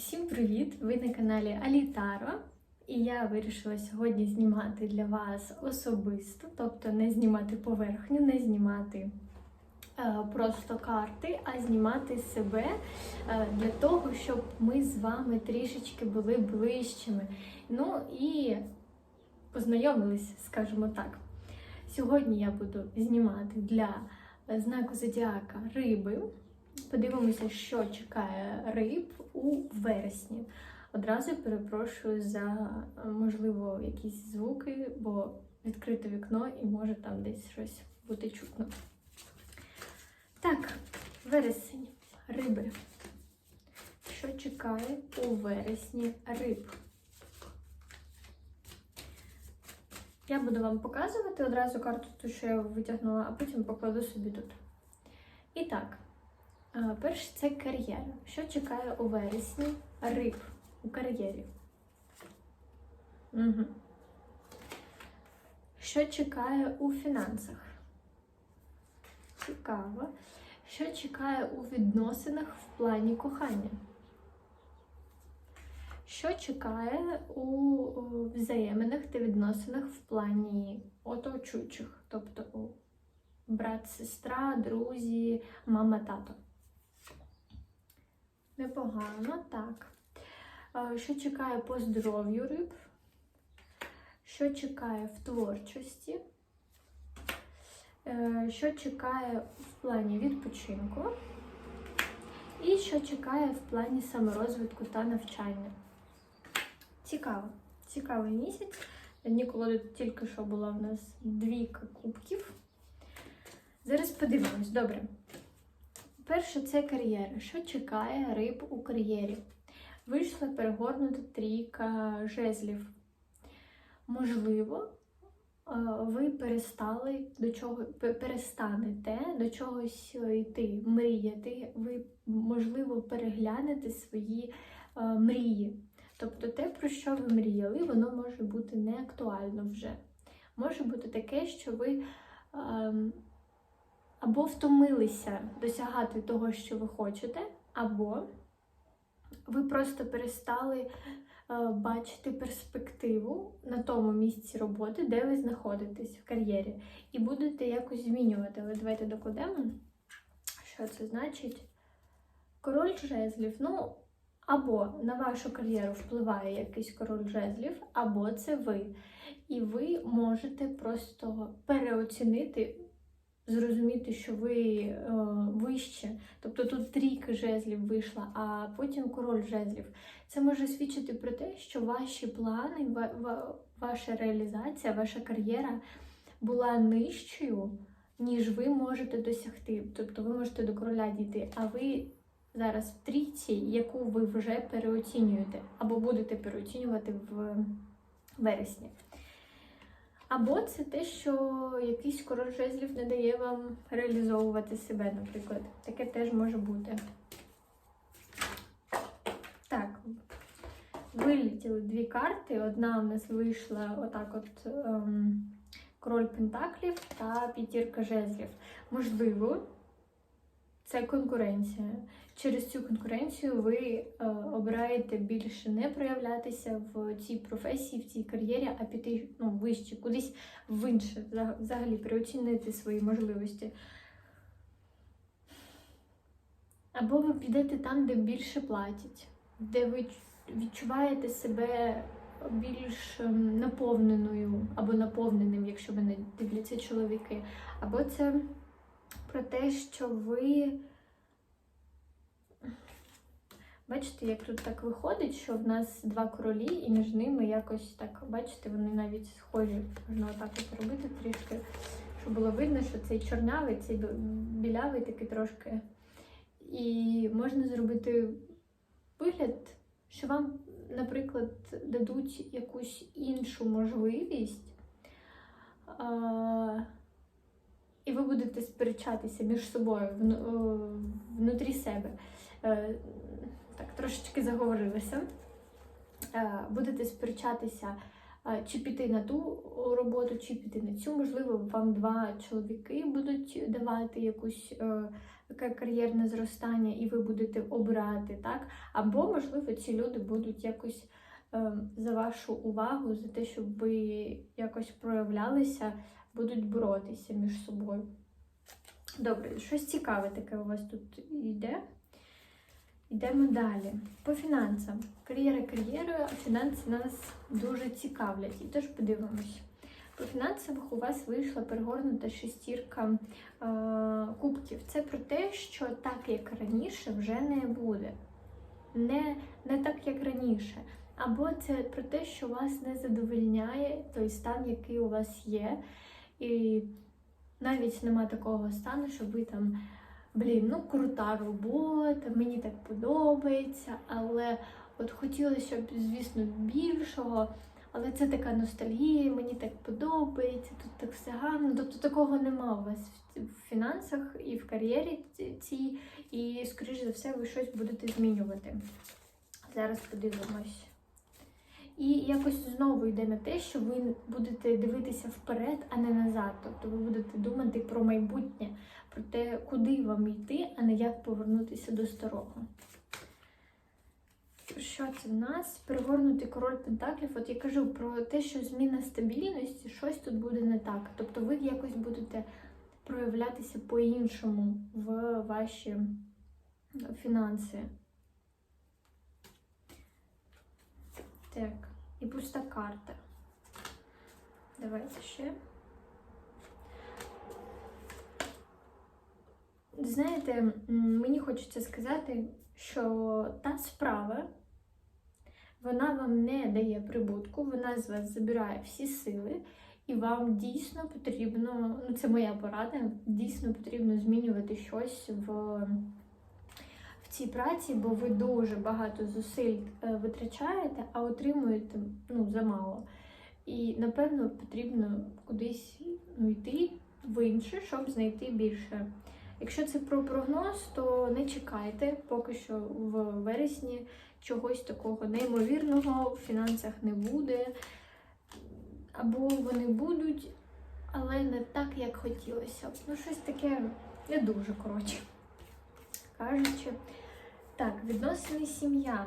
Всім привіт! Ви на каналі Алітаро. І я вирішила сьогодні знімати для вас особисто, тобто не знімати поверхню, не знімати е, просто карти, а знімати себе е, для того, щоб ми з вами трішечки були ближчими. Ну і познайомились, скажімо так. Сьогодні я буду знімати для знаку зодіака риби. Подивимося, що чекає риб у вересні. Одразу перепрошую за е, можливо якісь звуки, бо відкрите вікно і може там десь щось бути чутно. Так, вересень, риби. Що чекає у вересні риб? Я буду вам показувати одразу карту, ту, що я витягнула, а потім покладу собі тут. І так, перше це кар'єра. Що чекає у вересні риб у кар'єрі? Угу. Що чекає у фінансах? Цікаво. Що чекає у відносинах в плані кохання? Що чекає у взаєминах та відносинах в плані оточуючих, тобто у брат, сестра, друзі, мама, тато? Непогано, так. Е, Що чекає по здоров'ю риб? Що чекає в творчості? Е, Що чекає в плані відпочинку? І що чекає в плані саморозвитку та навчання? Цікаво. Цікавий місяць. Ніколи тільки що була в нас двійка кубків. Зараз подивимось. Добре. Перше, це кар'єра. Що чекає риб у кар'єрі? Вийшла перегорнута трійка жезлів. Можливо, е, ви перестали до чого перестанете до чогось йти, мріяти. Ви, можливо, переглянете свої е, мрії. Тобто те, про що ви мріяли, воно може бути не актуально вже. Може бути таке, що ви ем, або втомилися досягати того, що ви хочете, або ви просто перестали е, бачити перспективу на тому місці роботи, де ви знаходитесь в кар'єрі, і будете якось змінювати. Але давайте докладемо, що це значить. Король жезлів. Ну, або на вашу кар'єру впливає якийсь король жезлів, або це ви. І ви можете просто переоцінити, зрозуміти, що ви е, вище. Тобто тут трійка жезлів вийшла, а потім король жезлів. Це може свідчити про те, що ваші плани, ва- ва- ваша реалізація, ваша кар'єра була нижчою, ніж ви можете досягти. Тобто ви можете до короля дійти, а ви зараз в трійці, яку ви вже переоцінюєте, або будете переоцінювати в вересні. Або це те, що якийсь король жезлів не дає вам реалізовувати себе, наприклад. Таке теж може бути. Так, вилетіли дві карти. Одна у нас вийшла отак от ем, король пентаклів та п'ятірка жезлів. Можливо, це конкуренція. Через цю конкуренцію ви е, обираєте більше не проявлятися в цій професії, в цій кар'єрі, а піти ну, вище, кудись в інше, взагалі переоцінити свої можливості. Або ви підете там, де більше платять, де ви відчуваєте себе більш ем, наповненою або наповненим, якщо мене дивляться чоловіки. Або це про те, що ви. Бачите, як тут так виходить, що в нас два королі, і між ними якось так, бачите, вони навіть схожі. Можна отак от робити трішки, щоб було видно, що цей чорнявий, цей білявий такий трошки. І можна зробити вигляд, що вам, наприклад, дадуть якусь іншу можливість. І ви будете сперечатися між собою е, внутрі себе. Е, Так, трошечки заговорилися. Е, Будете сперечатися чи піти на ту роботу, чи піти на цю. Можливо, вам два чоловіки будуть давати якусь кар'єрне зростання, і ви будете обирати, так? Або, можливо, ці люди будуть якось за вашу увагу, за те, щоб ви якось проявлялися, будуть боротися між собою. Добре, щось цікаве таке у вас тут йде. Йдемо далі. По фінансам. Кар'єра кар'єрою, а фінанси нас дуже цікавлять. І тож подивимось. По фінансових у вас вийшла перегорнута шестірка е, кубків. Це про те, що так, як раніше, вже не буде. Не, не так, як раніше. Або це про те, що вас не задовольняє той стан, який у вас є. І навіть нема такого стану, щоб ви там блін, ну крута робота, мені так подобається, але от хотілося б, звісно, більшого. Але це така ностальгія, мені так подобається, тут так все гарно. Тобто такого нема у вас в фінансах і в кар'єрі цій, і, скоріш за все, ви щось будете змінювати. Зараз подивимось. І якось знову йде на те, що ви будете дивитися вперед, а не назад. Тобто ви будете думати про майбутнє, про те, куди вам йти, а не як повернутися до старого. Що це в нас? Перегорнутий король Пентаклів. От я кажу про те, що зміна стабільності, щось тут буде не так. Тобто ви якось будете проявлятися по-іншому в ваші фінанси. Так, і пуста карта. Давайте ще. Знаєте, мені хочеться сказати, що та справа, вона вам не дає прибутку, вона з вас забирає всі сили, і вам дійсно потрібно, ну це моя порада, дійсно потрібно змінювати щось в, цій праці, бо ви дуже багато зусиль е, витрачаєте, а отримуєте ну, замало. І напевно потрібно кудись ну, йти в інше, щоб знайти більше. Якщо це про прогноз, то не чекайте, поки що в вересні чогось такого неймовірного в фінансах не буде. Або вони будуть, але не так, як хотілося. Ну, щось таке не дуже коротше. Кажучи, так, відносини сім'я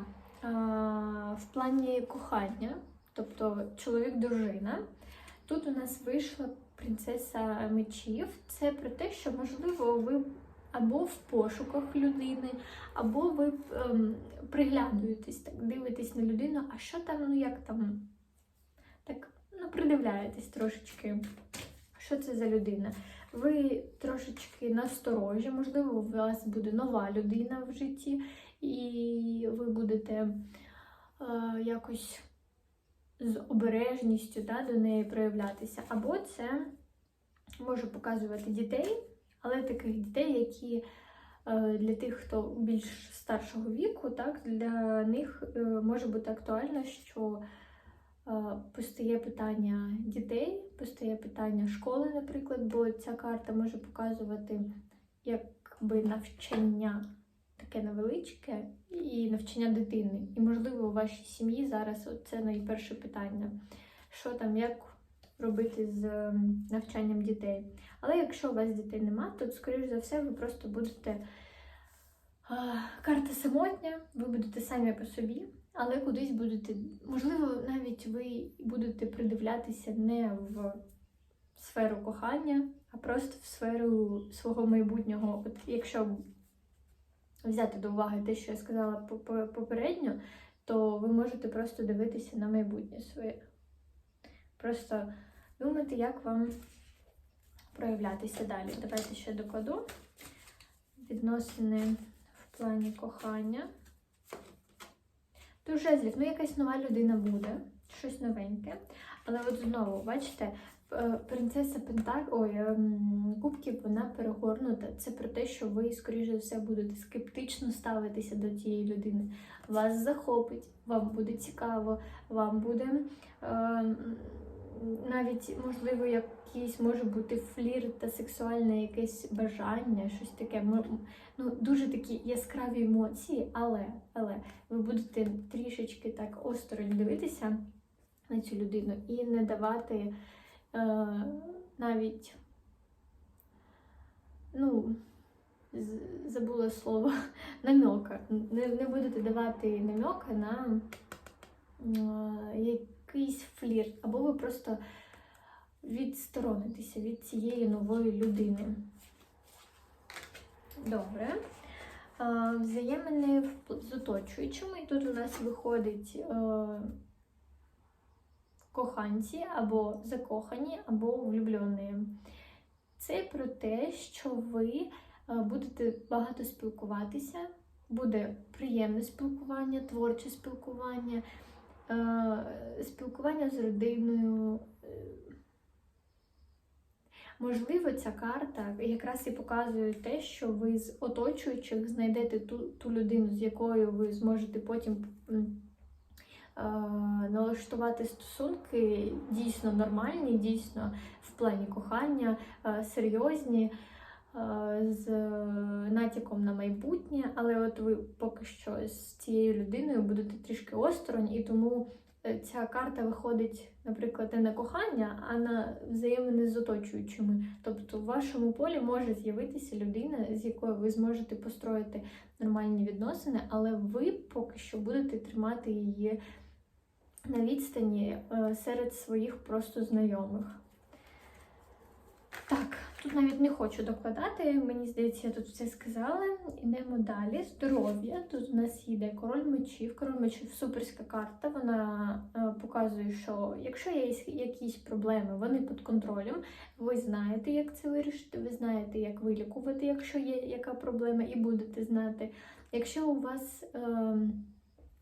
в плані кохання, тобто чоловік-дружина. Тут у нас вийшла принцеса мечів. Це про те, що можливо ви або в пошуках людини, або ви ем, приглядуєтесь, так дивитесь на людину, а що там, ну як там, так ну придивляєтесь трошечки. Що це за людина? Ви трошечки насторожі, можливо, у вас буде нова людина в житті, і ви будете е, якось з обережністю да, до неї проявлятися. Або це може показувати дітей, але таких дітей, які е, для тих, хто більш старшого віку, так, для них е, може бути актуально, що постає питання дітей, постає питання школи, наприклад, бо ця карта може показувати якби навчання таке невеличке і навчання дитини. І, можливо, у вашій сім'ї зараз це найперше питання. Що там, як робити з ем, навчанням дітей? Але якщо у вас дітей нема, то, скоріш за все, ви просто будете карта самотня, ви будете самі по собі, але кудись будете, можливо, навіть ви будете придивлятися не в сферу кохання, а просто в сферу свого майбутнього. От якщо взяти до уваги те, що я сказала попередньо, то ви можете просто дивитися на майбутнє своє. Просто думати, як вам проявлятися далі. Давайте ще докладу відносини в плані кохання. До жезлів, ну якась нова людина буде, щось новеньке. Але от знову, бачите, е, принцеса Пентак, ой, ем, кубків, вона перегорнута. Це про те, що ви, скоріше за все, будете скептично ставитися до тієї людини. Вас захопить, вам буде цікаво, вам буде е, навіть, можливо, якийсь може бути флірт та сексуальне якесь бажання, щось таке. Ну, дуже такі яскраві емоції, але, але ви будете трішечки так осторонь дивитися на цю людину і не давати е, навіть, ну, забула слово, намека. Не, не будете давати намека на е, якийсь флірт, або ви просто відсторонитеся від цієї нової людини. Добре. Взаємини з оточуючими. І тут у нас виходить е, коханці або закохані, або влюблені. Це про те, що ви е, будете багато спілкуватися, буде приємне спілкування, творче спілкування, спілкування з родиною. Е, Можливо, ця карта якраз і показує те, що ви з оточуючих знайдете ту, ту людину, з якою ви зможете потім е, налаштувати стосунки дійсно нормальні, дійсно в плані кохання, е, серйозні, е, з натяком на майбутнє, але от ви поки що з цією людиною будете трішки осторонь, і тому е, ця карта виходить, наприклад, не на кохання, а на взаємини з оточуючими. Тобто в вашому полі може з'явитися людина, з якою ви зможете построїти нормальні відносини, але ви поки що будете тримати її на відстані е, серед своїх просто знайомих. Так, тут навіть не хочу докладати, мені здається, я тут все сказала. Ідемо далі. Здоров'я. Тут у нас йде король мечів. Король мечів суперська карта. Вона е, показує, що якщо є якісь проблеми, вони під контролем. Ви знаєте, як це вирішити, ви знаєте, як вилікувати, якщо є яка проблема, і будете знати. Якщо у вас е,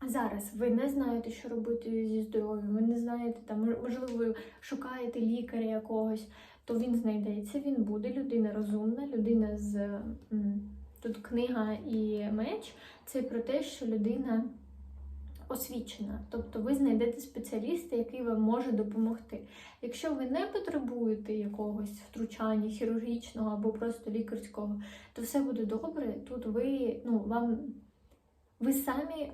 зараз ви не знаєте, що робити зі здоров'ям, ви не знаєте, там, мож- можливо, ви шукаєте лікаря якогось, то він знайдеться, він буде, людина розумна, людина з тут книга і меч. Це про те, що людина освічена. Тобто ви знайдете спеціаліста, який вам може допомогти. Якщо ви не потребуєте якогось втручання хірургічного або просто лікарського, то все буде добре. Тут ви ну вам. Ви самі е,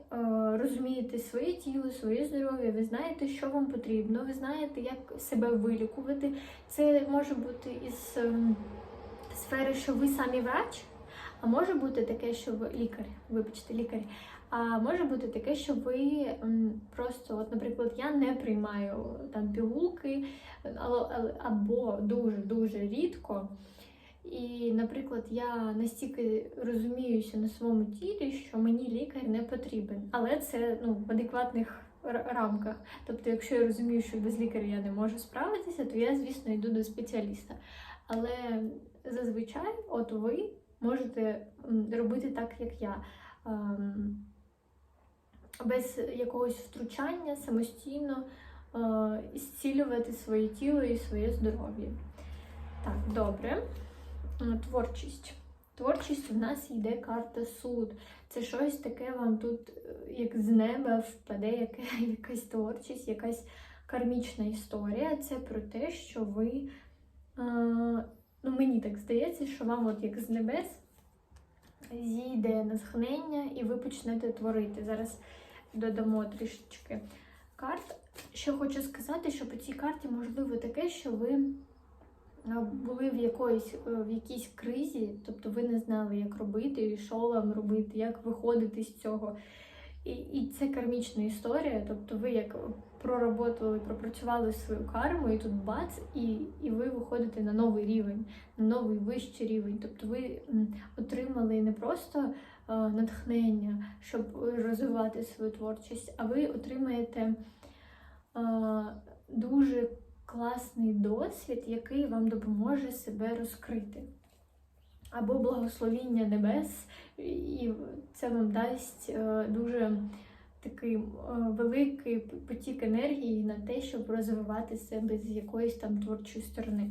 розумієте своє тіло, своє здоров'я, ви знаєте, що вам потрібно, ви знаєте, як себе вилікувати. Це може бути із ем, сфери, що ви самі врач, а може бути таке, що ви лікар, вибачте, лікар. А може бути таке, що ви просто, от, наприклад, я не приймаю там пігулки, або дуже-дуже рідко. І, наприклад, я настільки розуміюся на своєму тілі, що мені лікар не потрібен. Але це ну, в адекватних рамках. Тобто, якщо я розумію, що без лікаря я не можу справитися, то я, звісно, йду до спеціаліста. Але зазвичай, от ви можете робити так, як я. Ем, Без якогось втручання самостійно е, зцілювати своє тіло і своє здоров'я. Так, добре. Е, Творчість. Творчість у нас йде карта суд. Це щось таке вам тут, е, як з неба впаде яке, якась творчість, якась кармічна історія. Це про те, що ви, е, ну мені так здається, що вам, от як з небес, зійде натхнення і ви почнете творити. Зараз додамо трішечки карт. Що хочу сказати, що по цій карті можливо таке, що ви а, були в якоїсь е, в якійсь кризі, тобто ви не знали, як робити, і що вам робити, як виходити з цього. І, і це кармічна історія, тобто ви як проработали, пропрацювали свою карму, і тут бац, і, і ви виходите на новий рівень, на новий вищий рівень. Тобто ви отримали не просто е, натхнення, щоб розвивати свою творчість, а ви отримаєте е, дуже класний досвід, який вам допоможе себе розкрити. Або благословіння небес, і це вам дасть е, дуже такий е, великий потік енергії на те, щоб розвивати себе з якоїсь там творчої сторони.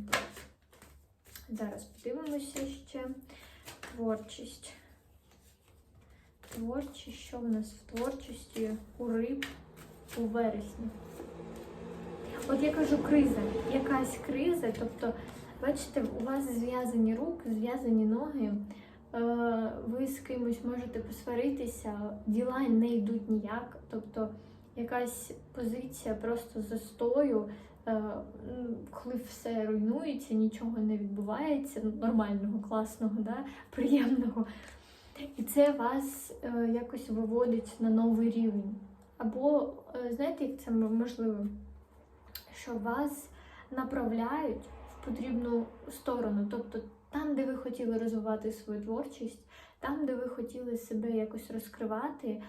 Зараз подивимося ще творчість. Творчість, що в нас в творчості у риб у вересні? От я кажу криза, якась криза, тобто, бачите, у вас зв'язані руки, зв'язані ноги, е, ви з кимось можете посваритися, діла не йдуть ніяк. Тобто якась позиція просто застою, е, коли все руйнується, нічого не відбувається, ну, нормального, класного, да? приємного. І це вас е, якось виводить на новий рівень. Або, знаєте, як це можливо? Що вас направляють в потрібну сторону. Тобто там, де ви хотіли розвивати свою творчість, там, де ви хотіли себе якось розкривати, е,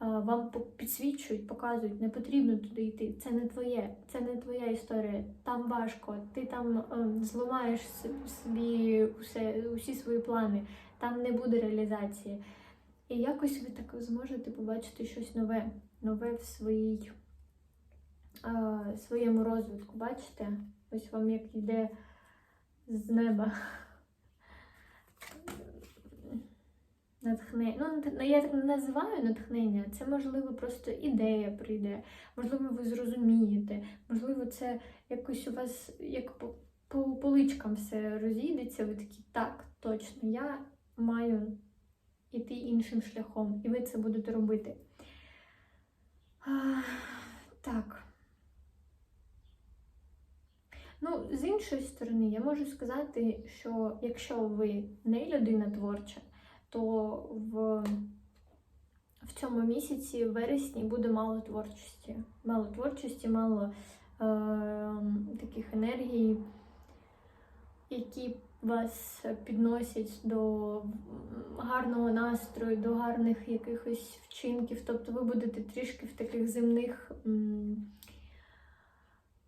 вам підсвічують, показують, не потрібно туди йти. Це не твоє, це не твоя історія. Там важко. Ти там е, зламаєш собі усе, усі свої плани, там не буде реалізації. І якось ви так зможете побачити щось нове, нове в своїй, своєму розвитку. Бачите? Ось вам як йде з неба. Натхнення. Ну, я так не називаю натхнення, це можливо просто ідея прийде, можливо, ви зрозумієте, можливо, це якось у вас як по, по поличкам все розійдеться. Ви такі, так, точно, я маю йти іншим шляхом, і ви це будете робити. А, так. Ну, з іншої сторони, я можу сказати, що якщо ви не людина творча, то в, в цьому місяці, в вересні, буде мало творчості. Мало творчості, мало е, таких енергій, які вас підносять до гарного настрою, до гарних якихось вчинків. Тобто ви будете трішки в таких земних. м,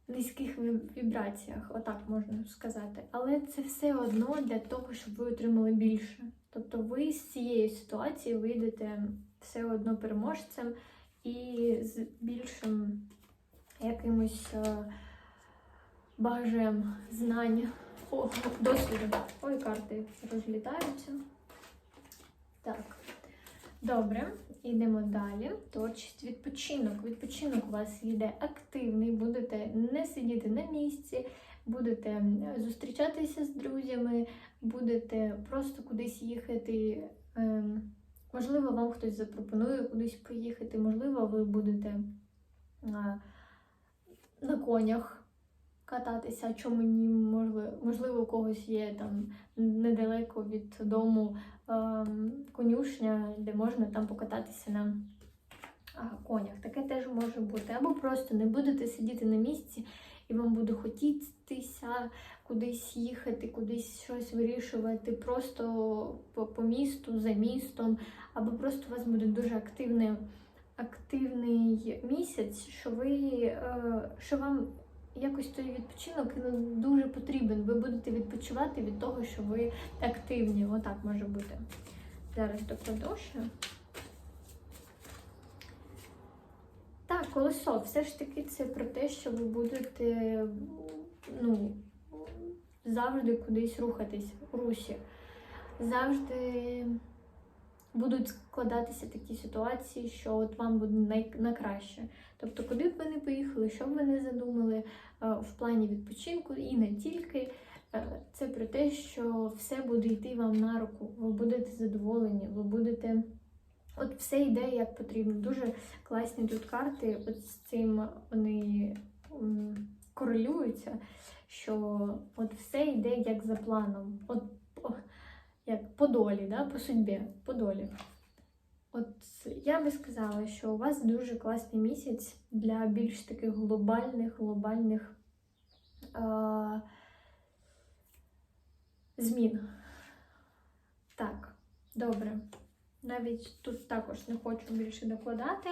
Низьких вібраціях, отак можна сказати. Але це все одно для того, щоб ви отримали більше. Тобто ви з цієї ситуації вийдете все одно переможцем і з більшим якимось е, багажем знань, о, досвіду. Ой, карти розлітаються. Так. Добре, йдемо далі. Творчість, відпочинок. Відпочинок у вас йде активний, будете не сидіти на місці, будете зустрічатися з друзями, будете просто кудись їхати. Ем, Можливо, вам хтось запропонує кудись поїхати, можливо, ви будете на конях кататися, а чому ні, можливо, можливо, у когось є там недалеко від дому ем, конюшня, де можна там покататися на конях. Таке теж може бути. Або просто не будете сидіти на місці, і вам буде хотітися кудись їхати, кудись щось вирішувати, просто по, по місту, за містом, або просто у вас буде дуже активний, активний місяць, що ви е, що вам якось той відпочинок дуже потрібен. Ви будете відпочивати від того, що ви активні. Отак може бути. Зараз ще. Так, колесо, все ж таки це про те, що ви будете ну, завжди кудись рухатись у русі. Завжди будуть складатися такі ситуації, що от вам буде най- на краще. Тобто, куди б ви не поїхали, що б ви не задумали е, в плані відпочинку і не тільки. е, Це про те, що все буде йти вам на руку, ви будете задоволені, ви будете. От все йде як потрібно. Дуже класні тут карти. От з цим вони корелюються, що от все йде як за планом. От як по долі, да? по судьбі, по долі. От я би сказала, що у вас дуже класний місяць для більш таких глобальних, глобальних а, змін. Так, добре. Навіть тут також не хочу більше докладати.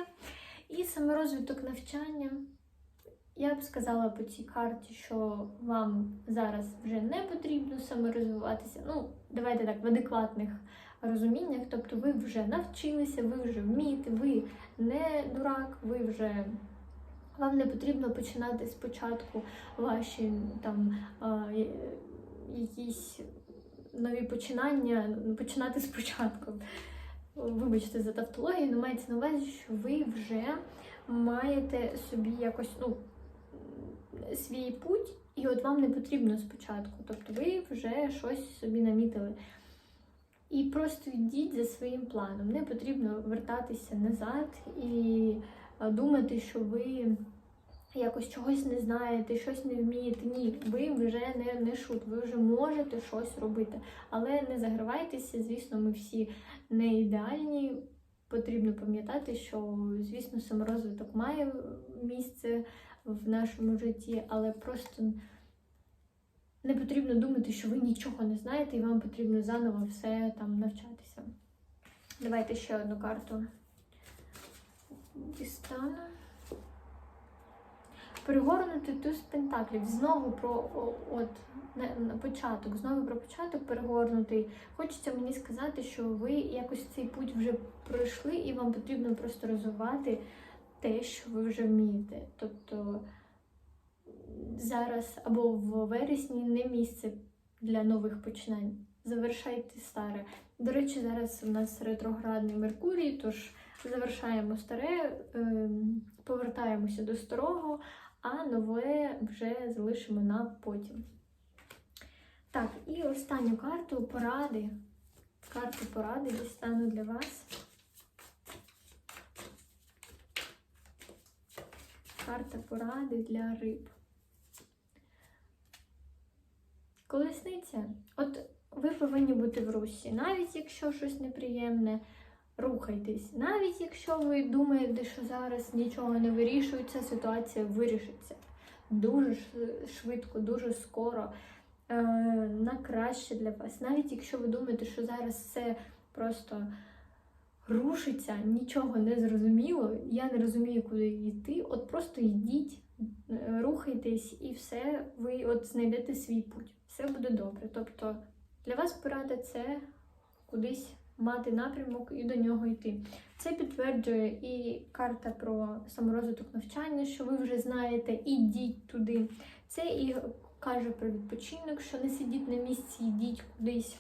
І саме розвиток навчання. Я б сказала по цій карті, що вам зараз вже не потрібно саморозвиватися. Ну, давайте так, в адекватних розуміннях. Тобто ви вже навчилися, ви вже вмієте, ви не дурак, ви вже. Вам не потрібно починати спочатку ваші там я- якісь нові починання, починати спочатку. Вибачте за тавтологію, але мається на увазі, що ви вже маєте собі якось ну, свій путь, і от вам не потрібно спочатку. Тобто ви вже щось собі намітили. І просто йдіть за своїм планом. Не потрібно вертатися назад і думати, що ви якось чогось не знаєте, щось не вмієте. Ні, ви вже не, не шут, ви вже можете щось робити. Але не загравайтеся, звісно, ми всі не ідеальні. Потрібно пам'ятати, що, звісно, саморозвиток має місце в нашому житті, але просто не потрібно думати, що ви нічого не знаєте, і вам потрібно заново все там навчатися. Давайте ще одну карту дістану. Перегорнути туз пентаклів. Знову про от на, початок, знову про початок перегорнутий. Хочеться мені сказати, що ви якось цей путь вже пройшли, і вам потрібно просто розвивати те, що ви вже вмієте. Тобто зараз або в вересні не місце для нових починань. Завершайте старе. До речі, зараз у нас ретроградний Меркурій, тож завершаємо старе, ем, повертаємося до старого, а нове вже залишимо на потім. Так, і останню карту поради. Карту поради дістану для вас. Карта поради для риб. Колесниця. От ви повинні бути в русі. Навіть якщо щось неприємне, рухайтесь. Навіть якщо ви думаєте, що зараз нічого не вирішується, ситуація вирішиться дуже швидко, дуже скоро, е, на краще для вас. Навіть якщо ви думаєте, що зараз все просто рушиться, нічого не зрозуміло, я не розумію, куди йти. От просто йдіть, е, рухайтесь і все, ви от знайдете свій путь. Все буде добре. Тобто для вас порада це кудись мати напрямок і до нього йти. Це підтверджує і карта про саморозвиток навчання, що ви вже знаєте, ідіть туди. Це і каже про відпочинок, що не сидіть на місці, йдіть кудись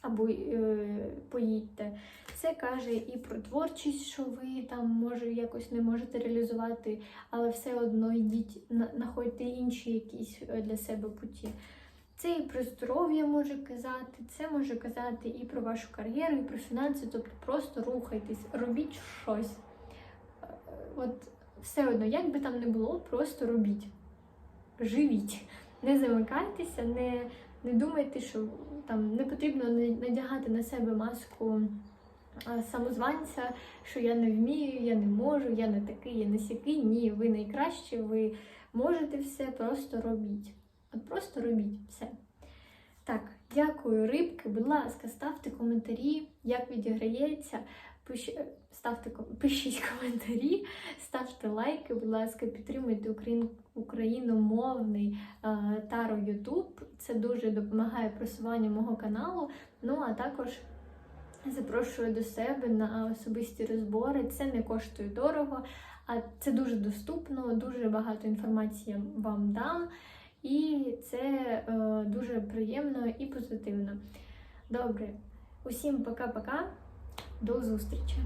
або е, поїдьте. Це каже і про творчість, що ви там може якось не можете реалізувати, але все одно йдіть, знаходьте інші якісь е, для себе путі. Це і про здоров'я може казати, це може казати і про вашу кар'єру, і про фінанси, тобто просто рухайтесь, робіть щось. Е, От все одно, як би там не було, просто робіть. Живіть. Не замикайтеся, не, не думайте, що там не потрібно надягати на себе маску самозванця, що я не вмію, я не можу, я не такий, я не сякий. Ні, ви найкращі, ви можете все, просто робіть. От просто робіть все. Так, дякую, рибки. Будь ласка, ставте коментарі, як відіграється. Пиш... Ставте пишіть коментарі, ставте лайки, будь ласка, підтримуйте україн... україномовний е, Таро Ютуб. Це дуже допомагає просуванню мого каналу. Ну а також запрошую до себе на особисті розбори. Це не коштує дорого, а це дуже доступно, дуже багато інформації вам дам. І це е, дуже приємно і позитивно. Добре, усім пока-пока, до зустрічі!